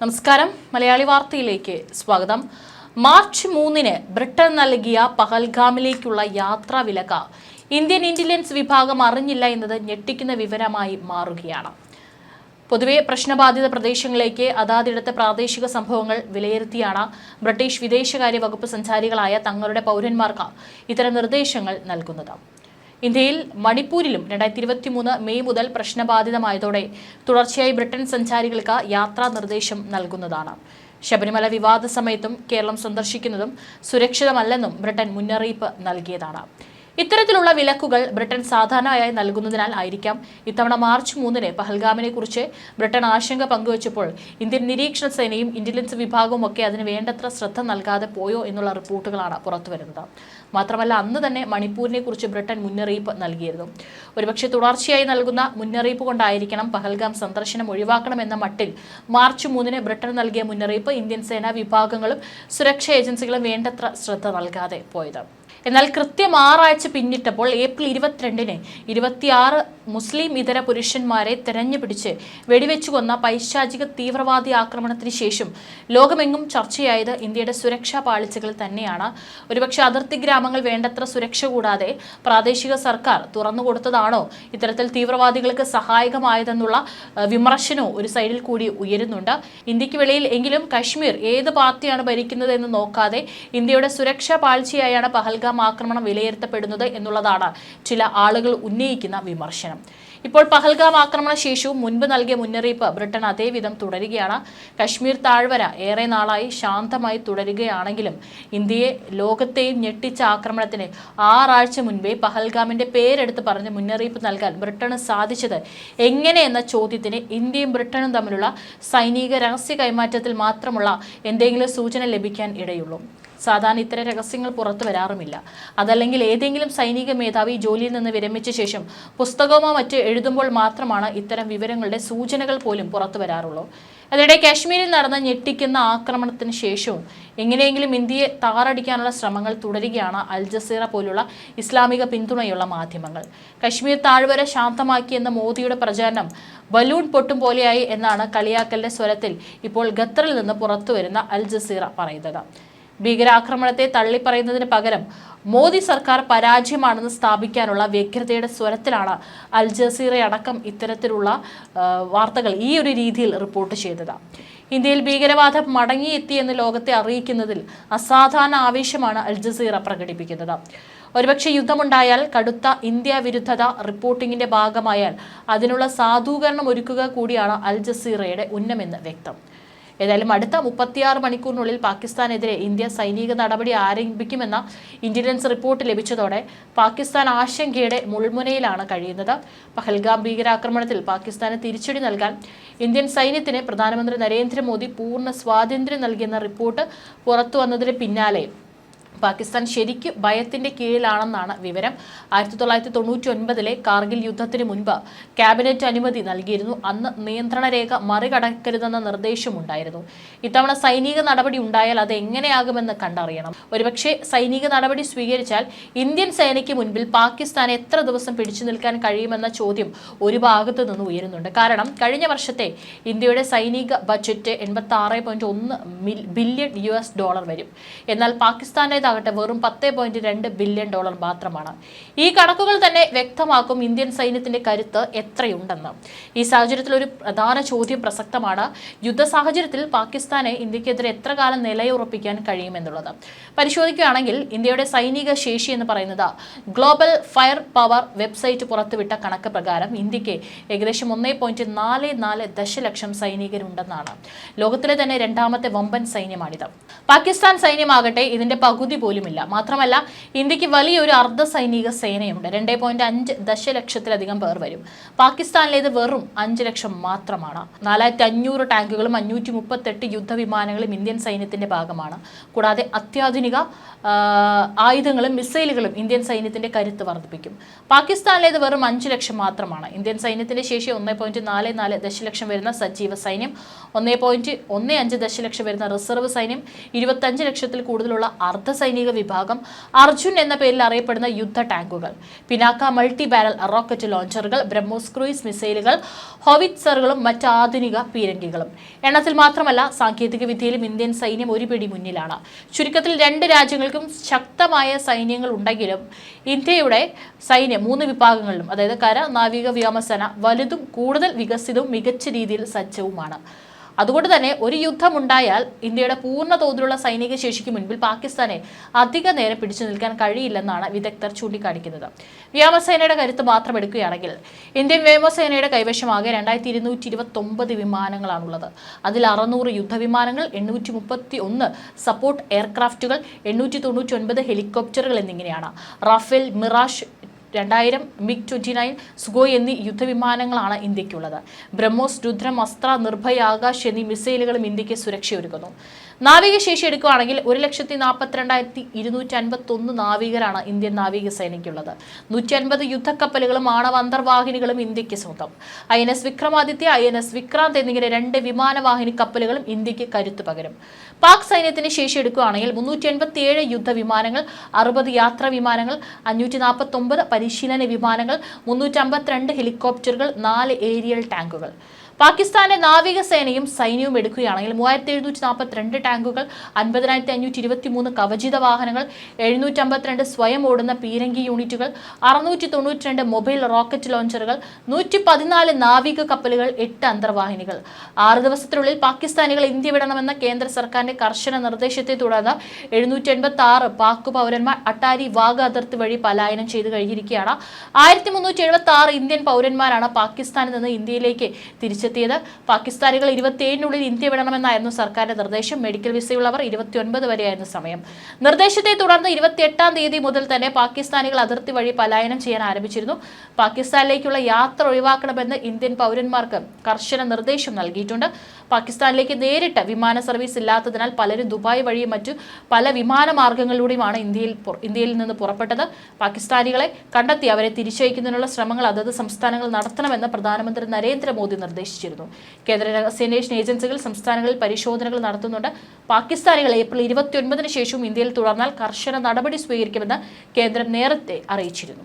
നമസ്കാരം. മലയാളി വാർത്തയിലേക്ക് സ്വാഗതം. മാർച്ച് മൂന്നിന് ബ്രിട്ടൻ നൽകിയ പഹൽഗാമിലേക്കുള്ള യാത്രാ വിലക്ക് ഇന്ത്യൻ ഇന്റലിജൻസ് വിഭാഗം അറിഞ്ഞില്ല എന്നത് ഞെട്ടിക്കുന്ന വിവരമായി മാറുകയാണ്. പൊതുവെ പ്രശ്നബാധിത പ്രദേശങ്ങളിലേക്ക് അതാതിടത്തെ പ്രാദേശിക സംഭവങ്ങൾ വിലയിരുത്തിയാണ് ബ്രിട്ടീഷ് വിദേശകാര്യ വകുപ്പ് സഞ്ചാരികളായ തങ്ങളുടെ പൗരന്മാർക്ക് ഇത്തരം നിർദ്ദേശങ്ങൾ നൽകുന്നത്. ഇന്ത്യയിൽ മണിപ്പൂരിലും രണ്ടായിരത്തി ഇരുപത്തി മൂന്ന് മെയ് മുതൽ പ്രശ്നബാധിതമായതോടെ തുടർച്ചയായി ബ്രിട്ടൻ സഞ്ചാരികൾക്ക് യാത്രാ നിർദ്ദേശം നൽകുന്നതാണ്. ശബരിമല വിവാദ സമയത്തും കേരളം സന്ദർശിക്കുന്നതും സുരക്ഷിതമല്ലെന്നും ബ്രിട്ടൻ മുന്നറിയിപ്പ് നൽകിയതാണ്. ഇത്തരത്തിലുള്ള വിലക്കുകൾ ബ്രിട്ടൻ സാധാരണയായി നൽകുന്നതിനാൽ ആയിരിക്കാം. ഇത്തവണ മാർച്ച് മൂന്നിന് പഹൽഗാമിനെ കുറിച്ച് ബ്രിട്ടൻ ആശങ്ക പങ്കുവച്ചപ്പോൾ ഇന്ത്യൻ നിരീക്ഷണ സേനയും ഇന്റലിജൻസ് വിഭാഗവും ഒക്കെ അതിന് വേണ്ടത്ര ശ്രദ്ധ നൽകാതെ പോയോ എന്നുള്ള റിപ്പോർട്ടുകളാണ് പുറത്തുവരുന്നത്. മാത്രമല്ല അന്ന് തന്നെ മണിപ്പൂരിനെ കുറിച്ച് ബ്രിട്ടൻ മുന്നറിയിപ്പ് നൽകിയിരുന്നു. ഒരുപക്ഷെ തുടർച്ചയായി നൽകുന്ന മുന്നറിയിപ്പ് കൊണ്ടായിരിക്കണം പഹൽഗാം സന്ദർശനം ഒഴിവാക്കണമെന്ന മട്ടിൽ മാർച്ച് മൂന്നിന് ബ്രിട്ടൻ നൽകിയ മുന്നറിയിപ്പ് ഇന്ത്യൻ സേനാ വിഭാഗങ്ങളും സുരക്ഷാ ഏജൻസികളും വേണ്ടത്ര ശ്രദ്ധ നൽകാതെ പോയത്. എന്നാൽ കൃത്യം ആറാഴ്ച പിന്നിട്ടപ്പോൾ ഏപ്രിൽ ഇരുപത്തിരണ്ടിന് ഇരുപത്തിയാറ് മുസ്ലിം ഇതര പുരുഷന്മാരെ തെരഞ്ഞുപിടിച്ച് വെടിവെച്ചു കൊന്ന പൈശാചിക തീവ്രവാദി ആക്രമണത്തിന് ശേഷം ലോകമെങ്ങും ചർച്ചയായത് ഇന്ത്യയുടെ സുരക്ഷാ പാളിച്ചകൾ തന്നെയാണ്. ഒരുപക്ഷെ അതിർത്തി ഗ്രാമങ്ങൾ വേണ്ടത്ര സുരക്ഷ കൂടാതെ പ്രാദേശിക സർക്കാർ തുറന്നുകൊടുത്തതാണോ ഇത്തരത്തിൽ തീവ്രവാദികൾക്ക് സഹായകമായതെന്നുള്ള വിമർശനവും ഒരു സൈഡിൽ കൂടി ഉയരുന്നുണ്ട്. ഇന്ത്യയ്ക്ക് വെളിയിൽ എങ്കിലും കശ്മീർ ഏത് പാർട്ടിയാണ് ഭരിക്കുന്നത് എന്ന് നോക്കാതെ ഇന്ത്യയുടെ സുരക്ഷാ പാളിച്ചയായാണ് പഹൽഗാം ആക്രമണം വിലയിരുത്തപ്പെടുന്നത് എന്നുള്ളതാണ് ചില ആളുകൾ ഉന്നയിക്കുന്ന വിമർശനം. ഇപ്പോൾ പഹൽഗാം ആക്രമണ ശേഷവും മുൻപ് നൽകിയ മുന്നറിയിപ്പ് ബ്രിട്ടൻ അതേവിധം തുടരുകയാണ്. കശ്മീർ താഴ്വര ഏറെ നാളായി ശാന്തമായി തുടരുകയാണെങ്കിലും ഇന്ത്യയെ ലോകത്തെയും ഞെട്ടിച്ച ആക്രമണത്തിന് ആറാഴ്ച മുൻപേ പഹൽഗാമിന്റെ പേരെടുത്ത് പറഞ്ഞ് മുന്നറിയിപ്പ് നൽകാൻ ബ്രിട്ടന് സാധിച്ചത് എങ്ങനെ എന്ന ചോദ്യത്തിന് ഇന്ത്യയും ബ്രിട്ടനും തമ്മിലുള്ള സൈനിക രഹസ്യ കൈമാറ്റത്തിൽ മാത്രമുള്ള എന്തെങ്കിലും സൂചന ലഭിക്കാൻ ഇടയുള്ളൂ. സാധാരണ ഇത്തരം രഹസ്യങ്ങൾ പുറത്തു വരാറുമില്ല. അതല്ലെങ്കിൽ ഏതെങ്കിലും സൈനിക മേധാവി ജോലിയിൽ നിന്ന് വിരമിച്ച ശേഷം പുസ്തകമോ മറ്റോ എഴുതുമ്പോൾ മാത്രമാണ് ഇത്തരം വിവരങ്ങളുടെ സൂചനകൾ പോലും പുറത്തു വരാറുള്ളൂ. അതിനിടെ കാശ്മീരിൽ നടന്ന ഞെട്ടിക്കുന്ന ആക്രമണത്തിന് ശേഷവും എങ്ങനെയെങ്കിലും ഇന്ത്യയെ താറടിക്കാനുള്ള ശ്രമങ്ങൾ തുടരുകയാണ് അൽ ജസീറ പോലുള്ള ഇസ്ലാമിക പിന്തുണയുള്ള മാധ്യമങ്ങൾ. കശ്മീർ താഴ്വര ശാന്തമാക്കിയെന്ന മോദിയുടെ പ്രചാരണം ബലൂൺ പൊട്ടും പോലെയായി എന്നാണ് കളിയാക്കലിന്റെ സ്വരത്തിൽ ഇപ്പോൾ ഖത്തറിൽ നിന്ന് പുറത്തുവരുന്ന അൽ ജസീറ പറയുന്നത്. ഭീകരാക്രമണത്തെ തള്ളിപ്പറയുന്നതിന് പകരം മോദി സർക്കാർ പരാജയമാണെന്ന് സ്ഥാപിക്കാനുള്ള വ്യഗ്രതയുടെ സ്വരത്തിലാണ് അൽ ജസീറയടക്കം ഇത്തരത്തിലുള്ള ആ, വാർത്തകൾ ഈ ഒരു രീതിയിൽ റിപ്പോർട്ട് ചെയ്തത്. ഇന്ത്യയിൽ ഭീകരവാദം മടങ്ങിയെത്തിയെന്ന് ലോകത്തെ അറിയിക്കുന്നതിൽ അസാധാരണ ആവേശമാണ് അൽ ജസീറ പ്രകടിപ്പിക്കുന്നത്. ഒരുപക്ഷെ യുദ്ധമുണ്ടായാൽ കടുത്ത ഇന്ത്യ വിരുദ്ധത റിപ്പോർട്ടിങ്ങിന്റെ ഭാഗമായാൽ അതിനുള്ള സാധൂകരണം ഒരുക്കുക കൂടിയാണ് അൽ ജസീറയുടെ ഉന്നമെന്ന് വ്യക്തം. ഏതായാലും അടുത്ത മുപ്പത്തിയാറ് മണിക്കൂറിനുള്ളിൽ പാകിസ്ഥാനെതിരെ ഇന്ത്യ സൈനിക നടപടി ആരംഭിക്കുമെന്ന ഇന്റലിജൻസ് റിപ്പോർട്ട് ലഭിച്ചതോടെ പാകിസ്ഥാൻ ആശങ്കയുടെ മുൾമുനയിലാണ് കഴിയുന്നത്. പഹൽഗാം ഭീകരാക്രമണത്തിൽ പാകിസ്ഥാന് തിരിച്ചടി നൽകാൻ ഇന്ത്യൻ സൈന്യത്തിന് പ്രധാനമന്ത്രി നരേന്ദ്രമോദി പൂർണ സ്വാതന്ത്ര്യം നൽകിയെന്ന റിപ്പോർട്ട് പുറത്തു വന്നതിന് പിന്നാലെ പാകിസ്ഥാൻ ശരിക്കും ഭയത്തിന്റെ കീഴിലാണെന്നാണ് വിവരം. ആയിരത്തി തൊള്ളായിരത്തി തൊണ്ണൂറ്റി ഒൻപതിലെ കാർഗിൽ യുദ്ധത്തിന് മുൻപ് ക്യാബിനറ്റ് അനുമതി നൽകിയിരുന്നു. അന്ന് നിയന്ത്രണ രേഖ മറികടക്കരുതെന്ന നിർദ്ദേശമുണ്ടായിരുന്നു. ഇത്തവണ സൈനിക നടപടി ഉണ്ടായാൽ അത് എങ്ങനെയാകുമെന്ന് കണ്ടറിയണം. ഒരുപക്ഷെ സൈനിക നടപടി സ്വീകരിച്ചാൽ ഇന്ത്യൻ സേനയ്ക്ക് മുൻപിൽ പാകിസ്ഥാൻ എത്ര ദിവസം പിടിച്ചു നിൽക്കാൻ കഴിയുമെന്ന ചോദ്യം ഒരു ഭാഗത്തു നിന്ന് ഉയരുന്നുണ്ട്. കാരണം കഴിഞ്ഞ വർഷത്തെ ഇന്ത്യയുടെ സൈനിക ബജറ്റ് എൺപത്തി ആറ് പോയിന്റ് ഒന്ന് ബില്യൺ യു എസ് ഡോളർ വരും. എന്നാൽ പാകിസ്ഥാനേതാകട്ടെ വെറും പത്ത് പോയിന്റ് രണ്ട് ബില്യൺ ഡോളർ മാത്രമാണ്. ഈ കണക്കുകൾ തന്നെ വ്യക്തമാക്കും ഇന്ത്യൻ സൈന്യത്തിന്റെ കരുത്ത് എത്രയുണ്ടെന്ന്. ഈ സാഹചര്യത്തിൽ ഒരു പ്രധാന ചോദ്യം പ്രസക്തമാണ്. യുദ്ധ സാഹചര്യത്തിൽ പാകിസ്ഥാനെ ഇന്ത്യക്കെതിരെ എത്ര കാലം നിലയുറപ്പിക്കാൻ കഴിയുമെന്നുള്ളത്. പരിശോധിക്കുകയാണെങ്കിൽ ഇന്ത്യയുടെ സൈനിക ശേഷി എന്ന് പറയുന്നത് ഗ്ലോബൽ ഫയർ പവർ വെബ്സൈറ്റ് പുറത്തുവിട്ട കണക്ക് പ്രകാരം ഇന്ത്യയ്ക്ക് ഏകദേശം ഒന്നേ പോയിന്റ് നാല് നാല് ദശലക്ഷം സൈനികരുണ്ടെന്നാണ്. ലോകത്തിലെ തന്നെ രണ്ടാമത്തെ വമ്പൻ സൈന്യമാണിത്. പാകിസ്ഥാൻ സൈന്യമാകട്ടെ ഇതിന്റെ പകുതി പോലുമില്ല. മാത്രമല്ല ഇന്ത്യയ്ക്ക് വലിയൊരു അർദ്ധ സൈനിക സേനയുണ്ട്. രണ്ടേ പോയിന്റ് അഞ്ച് ദശലക്ഷത്തിലധികം പേർ വരും. പാകിസ്ഥാനിലേത് വെറും അഞ്ച് ലക്ഷം മാത്രമാണ്. നാലായിരത്തി അഞ്ഞൂറ് ടാങ്കുകളും അഞ്ഞൂറ്റി മുപ്പത്തെട്ട് യുദ്ധവിമാനങ്ങളും ഇന്ത്യൻ സൈന്യത്തിന്റെ ഭാഗമാണ്. കൂടാതെ അത്യാധുനിക ആയുധങ്ങളും മിസൈലുകളും ഇന്ത്യൻ സൈന്യത്തിന്റെ കരുത്ത് വർദ്ധിപ്പിക്കും. പാകിസ്ഥാനിലേത് വെറും അഞ്ച് ലക്ഷം മാത്രമാണ്. ഇന്ത്യൻ സൈന്യത്തിന്റെ ശേഷി ഒന്നേ പോയിന്റ് നാല് നാല് ദശലക്ഷം വരുന്ന സജീവ സൈന്യം ഒന്നേ പോയിന്റ് ഒന്ന് അഞ്ച് ദശലക്ഷം വരുന്ന റിസർവ് സൈന്യം ഇരുപത്തഞ്ച് ലക്ഷത്തിൽ കൂടുതലുള്ള അർദ്ധ അർദ്ധസൈനിക വിഭാഗം അർജുൻ എന്ന പേരിൽ അറിയപ്പെടുന്ന യുദ്ധ ടാങ്കുകൾ പിനാക്ക മൾട്ടി ബാരൽ റോക്കറ്റ് ലോഞ്ചറുകൾ ബ്രഹ്മോസ് ക്രൂയിസ് മിസൈലുകൾ ഹോവിറ്റ്സറുകളും മറ്റ് ആധുനിക പീരങ്കികളും. എണ്ണത്തിൽ മാത്രമല്ല സാങ്കേതിക വിദ്യയിലും ഇന്ത്യൻ സൈന്യം ഒരു പിടി മുന്നിലാണ്. ചുരുക്കത്തിൽ രണ്ട് രാജ്യങ്ങൾക്കും ശക്തമായ സൈന്യങ്ങൾ ഉണ്ടെങ്കിലും ഇന്ത്യയുടെ സൈന്യം മൂന്ന് വിഭാഗങ്ങളിലും അതായത് കര നാവിക വ്യോമസേന വലുതും കൂടുതൽ വികസിതവും മികച്ച രീതിയിൽ സജ്ജവുമാണ്. അതുകൊണ്ട് തന്നെ ഒരു യുദ്ധമുണ്ടായാൽ ഇന്ത്യയുടെ പൂർണ തോതിലുള്ള സൈനിക ശേഷിക്ക് മുൻപിൽ പാകിസ്ഥാനെ അധിക നേരം പിടിച്ചു നിൽക്കാൻ കഴിയില്ലെന്നാണ് വിദഗ്ധർ ചൂണ്ടിക്കാണിക്കുന്നത്. വ്യോമസേനയുടെ കരുത്ത് മാത്രം എടുക്കുകയാണെങ്കിൽ ഇന്ത്യൻ വ്യോമസേനയുടെ കൈവശമാകെ രണ്ടായിരത്തി ഇരുന്നൂറ്റി ഇരുപത്തി ഒമ്പത് വിമാനങ്ങളാണുള്ളത്. അതിൽ അറുന്നൂറ് യുദ്ധവിമാനങ്ങൾ എണ്ണൂറ്റി മുപ്പത്തി ഒന്ന് സപ്പോർട്ട് എയർക്രാഫ്റ്റുകൾ എണ്ണൂറ്റി തൊണ്ണൂറ്റി ഒൻപത് ഹെലികോപ്റ്ററുകൾ എന്നിങ്ങനെയാണ്. റാഫേൽ മിറാഷ് രണ്ടായിരം മിഗ് ട്വന്റി നയൻ സുഗോയ് എന്നീ യുദ്ധവിമാനങ്ങളാണ് ഇന്ത്യക്കുള്ളത് ബ്രഹ്മോസ് രുദ്രം അസ്ത്ര നിർഭയ ആകാശ് എന്നീ മിസൈലുകളും ഇന്ത്യയ്ക്ക് സുരക്ഷയൊരുക്കുന്നു. നാവികശേഷി എടുക്കുകയാണെങ്കിൽ ഒരു ലക്ഷത്തി നാൽപ്പത്തിരണ്ടായിരത്തി ഇരുന്നൂറ്റി അൻപത്തി ഒന്ന് നാവികരാണ് ഇന്ത്യൻ നാവികസേനയ്ക്കുള്ളത്. നൂറ്റി അൻപത് യുദ്ധക്കപ്പലുകളും ആണവ അന്തർവാഹിനികളും ഇന്ത്യയ്ക്ക് സ്വന്തം. I N S Vikramaditya I N S Vikrant എന്നിങ്ങനെ രണ്ട് വിമാനവാഹിനി കപ്പലുകളും ഇന്ത്യയ്ക്ക് കരുത്തു പകരും. പാക് സൈന്യത്തിന് ശേഷി എടുക്കുകയാണെങ്കിൽ മുന്നൂറ്റി എൺപത്തി ഏഴ് യുദ്ധവിമാനങ്ങൾ അറുപത് യാത്രാ വിമാനങ്ങൾ അഞ്ഞൂറ്റി നാൽപ്പത്തി ഒമ്പത് പരിശീലന വിമാനങ്ങൾ മുന്നൂറ്റി അമ്പത്തിരണ്ട് ഹെലികോപ്റ്ററുകൾ നാല് ഏരിയൽ ടാങ്കുകൾ. പാകിസ്ഥാന്റെ നാവികസേനയും സൈന്യവും എടുക്കുകയാണെങ്കിൽ മൂവായിരത്തി എഴുന്നൂറ്റി നാൽപ്പത്തിരണ്ട് ടാങ്കുകൾ അൻപതിനായിരത്തി അഞ്ഞൂറ്റി ഇരുപത്തി മൂന്ന് കവചിത വാഹനങ്ങൾ എഴുന്നൂറ്റി അമ്പത്തിരണ്ട് സ്വയം ഓടുന്ന പീരങ്കി യൂണിറ്റുകൾ അറുന്നൂറ്റി തൊണ്ണൂറ്റിരണ്ട് മൊബൈൽ റോക്കറ്റ് ലോഞ്ചറുകൾ നൂറ്റി പതിനാല് നാവിക കപ്പലുകൾ എട്ട് അന്തർവാഹിനികൾ. ആറ് ദിവസത്തിനുള്ളിൽ പാകിസ്ഥാനികൾ ഇന്ത്യ വിടണമെന്ന കേന്ദ്ര സർക്കാരിന്റെ കർശന നിർദ്ദേശത്തെ തുടർന്ന് എഴുന്നൂറ്റി എൺപത്തി ആറ് പാക് പൗരന്മാർ അട്ടാരി വാഗ അതിർത്തി വഴി പലായനം ചെയ്തു കഴിഞ്ഞിരിക്കുകയാണ്. ആയിരത്തി മുന്നൂറ്റി എഴുപത്തി ആറ് ഇന്ത്യൻ പൗരന്മാരാണ് പാകിസ്ഥാനിൽ നിന്ന് ഇന്ത്യയിലേക്ക് തിരിച്ചെത്തിയത് പാകിസ്ഥാനികൾ ഇരുപത്തിയേഴിനുള്ളിൽ ഇന്ത്യ വിടണമെന്നായിരുന്നു സർക്കാരിന്റെ നിർദ്ദേശം. മെഡിക്കൽ വിസയുള്ളവർ ഇരുപത്തിയൊൻപത് വരെയായിരുന്നു സമയം. നിർദ്ദേശത്തെ തുടർന്ന് ഇരുപത്തിയെട്ടാം തീയതി മുതൽ തന്നെ പാകിസ്ഥാനികൾ അതിർത്തി വഴി പലായനം ചെയ്യാൻ ആരംഭിച്ചിരുന്നു. പാകിസ്ഥാനിലേക്കുള്ള യാത്ര ഒഴിവാക്കണമെന്ന് ഇന്ത്യൻ പൗരന്മാർക്ക് കർശന നിർദ്ദേശം നൽകിയിട്ടുണ്ട്. പാകിസ്ഥാനിലേക്ക് നേരിട്ട് വിമാന സർവീസ് ഇല്ലാത്തതിനാൽ പലരും ദുബായ് വഴിയും മറ്റു പല വിമാന മാർഗങ്ങളിലൂടെയുമാണ് ഇന്ത്യയിൽ ഇന്ത്യയിൽ നിന്ന് പുറപ്പെട്ടത്. പാകിസ്ഥാനികളെ കണ്ടെത്തി അവരെ തിരിച്ചയക്കുന്നതിനുള്ള ശ്രമങ്ങൾ അതത് സംസ്ഥാനങ്ങൾ നടത്തണമെന്ന് പ്രധാനമന്ത്രി നരേന്ദ്രമോദി നിർദ്ദേശിച്ചിരുന്നു. കേന്ദ്ര രഹസ്യാന്വേഷണ ഏജൻസികൾ സംസ്ഥാനങ്ങളിൽ പരിശോധനകൾ നടത്തുന്നുണ്ട്. പാകിസ്ഥാനികൾ ഏപ്രിൽ ഇരുപത്തിയൊൻപതിന് ശേഷവും ഇന്ത്യയിൽ തുടർന്നാൽ കർശന നടപടി സ്വീകരിക്കുമെന്ന് കേന്ദ്രം നേരത്തെ അറിയിച്ചിരുന്നു.